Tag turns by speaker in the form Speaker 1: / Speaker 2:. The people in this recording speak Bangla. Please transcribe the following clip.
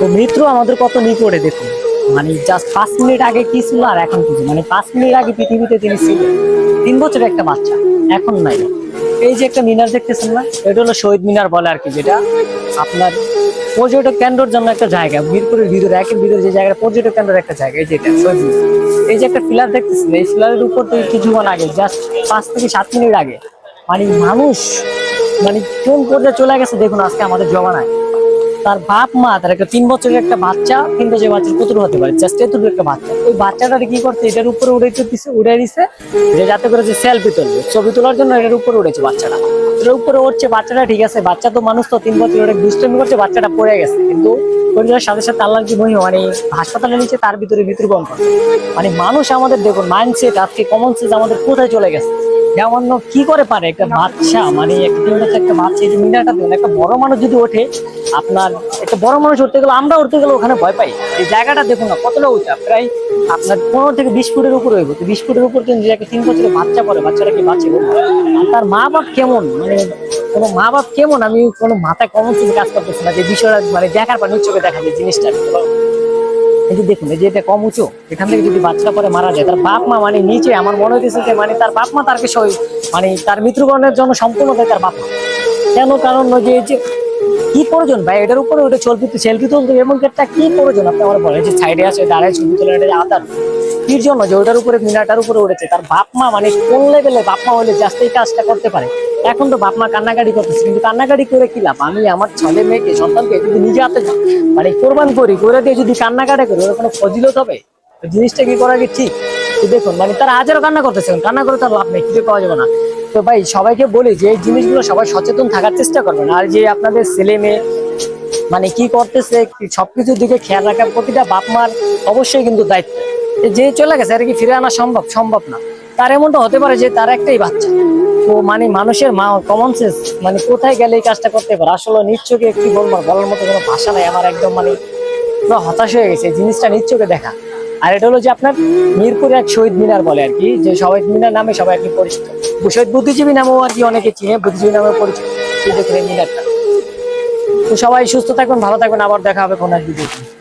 Speaker 1: তো মিত্র আমাদের কত নিকটে দেখুন। মানে জাস্ট পাঁচ মিনিট আগে কি ছিল আর এখন কিছু মানে পাঁচ মিনিট আগে পৃথিবীতে তিনি ছিলেন, তিন বছরের একটা বাচ্চা, এখন নাই। এই যে একটা মিনার দেখতেছেন না, এটা হলো শহীদ মিনার বলে আর কি, যেটা আপনার পর্যটক কেন্দ্রের জন্য একটা জায়গা। মিরপুরের ভিতরে, একের ভিতরে যে জায়গাটা, পর্যটক কেন্দ্রের একটা জায়গা, এই যে এটা, শহীদ। এই যে একটা পিলার দেখতেছেন, এই পিলারের উপর তো কিছুক্ষণ আগে জাস্ট পাঁচ থেকে সাত মিনিট আগে। মানে মানুষ মানে কোন পর্যায়ে চলে গেছে দেখুন, আজকে আমাদের জমানায়। তার বাপ মা, তার একটা তিন বছরের একটা বাচ্চা তিন বছরের বাচ্চার কত হতে পারে জাস্ট একটা বাচ্চা। ওই বাচ্চাটার কি করছে, এটার উপরে উড়ে দিচ্ছে উড়ে দিছে, যে যাতে করে যে সেলফি তুলবে। ছবি তোলার জন্য এটার উপরে উড়েছে বাচ্চাটা। উপরে উঠছে বাচ্চাটা, ঠিক আছে, বাচ্চা তো মানুষ তো তিন বছর ওটা দুষ্টমি করছে, বাচ্চাটা পড়ে গেছে। কিন্তু যাওয়ার সাথে সাথে আল্লাহর কি মহিমা মানে হাসপাতালে নিচে তার ভিতরে করে মানে মানুষ আমাদের দেখুন মাইন্ডসেট আজকে কমন সেন্স আমাদের কোথায় চলে গেছে? যেমন কি করে পারে? একটা বাচ্চা মানে একটা বাচ্চা, এই দেখুন একটা বড় মানুষ যদি ওঠে, আপনার একটা বড় মানুষ উঠতে গেলে, আমরা উঠতে গেলে ওখানে ভয় পাই। এই জায়গাটা দেখুন না, কতটা উঁচা, প্রায় আপনার পনেরো থেকে বিশ ফুটের উপরে হইব। তো বিশ ফুটের উপর কিন্তু যে একটা তিন বছরের বাচ্চা পড়ে বাচ্চাটা কি বাঁচে? তার মা বাপ কেমন? মানে কোনো মা বাপ কেমন? আমি কোনো মাথায় কমন কাজ করতেছি না, যে বিষয়টা মানে দেখার পর নিশ্চয়ই দেখা যায় জিনিসটা যে দেখুন, এই যে এটা কম উঁচু, এখান থেকে যদি বাচ্চা পরে মারা যায়, তার বাপ মা মানে নিচে, আমার মনে হইতেছে যে মানে তার বাপ মা তার বিষয় মানে তার মৃত্যুবরণের জন্য সম্পূর্ণ দেয় তার বাপ মা। কেন? কারণ যে যে, কি প্রয়োজন? ভাই, এটার উপরে ওটা ছবি সেলফি তুলতে, এমন একটা কি প্রয়োজন? আপনি আমার বলেন যে সাইডে আছে, দাঁড়ায় ছবি তোলেন এটা আদার কি জন্য? যে ওটার উপরে মিনাটার উপরে উঠেছে। তার বাপ মা মানে কোন লেভেলে বাপ মা হলে জাস্ট এই কাজটা করতে পারে? এখন তো বাপ মা কান্নাকাটি করতেছে, কিন্তু কান্নাকাটি করে কি লাভ? আমি আমার ছেলে মেয়েকে, সন্তানকে যদি নিজে হাতে মানে কোরবান করি, করে দিয়ে যদি কান্নাকাটি করি, ওর কোনো ফজিলত হবে? জিনিসটা কি করা কি ঠিক? দেখুন মানে তারা হাজারও কান্না করতেছে কান্না করে তার লাভ নেই কিছু পাওয়া যাবে না। তো ভাই, সবাইকে বলি যে এই জিনিসগুলো সবাই সচেতন থাকার চেষ্টা করবেন। আর যে আপনাদের ছেলে মেয়ে মানে কি করতেছে সবকিছুর দিকে খেয়াল রাখার প্রতিটা বাপ মার অবশ্যই কিন্তু দায়িত্ব। যে চলে গেছে, আর কি ফিরে আনা সম্ভব সম্ভব না। তার এমনটা হতে পারে যে তার একটাই বাচ্চা। তো মানে মানুষের মা কমন সেন্স মানে কোথায় গেলে এই কাজটা করতে পারে? আসলে নিশ্চয়ই কি বলব, বলার মতো কোনো ভাষা নাই, আমার একদম মানে পুরো হতাশ হয়ে গেছে জিনিসটা নিশ্চয়ই দেখা। আর এটা হলো যে আপনার মিরপুরে এক শহীদ মিনার বলে আর কি, যে শহীদ মিনার নামে সবাই কি পরিচিত। শহীদ বুদ্ধিজীবী নামেও আর কি অনেকে চিনে, বুদ্ধিজীবী নামে পরিচিত। মিনারটা। তো সবাই সুস্থ থাকবেন, ভালো থাকবেন, আবার দেখা হবে কোন এক ভিডিওতে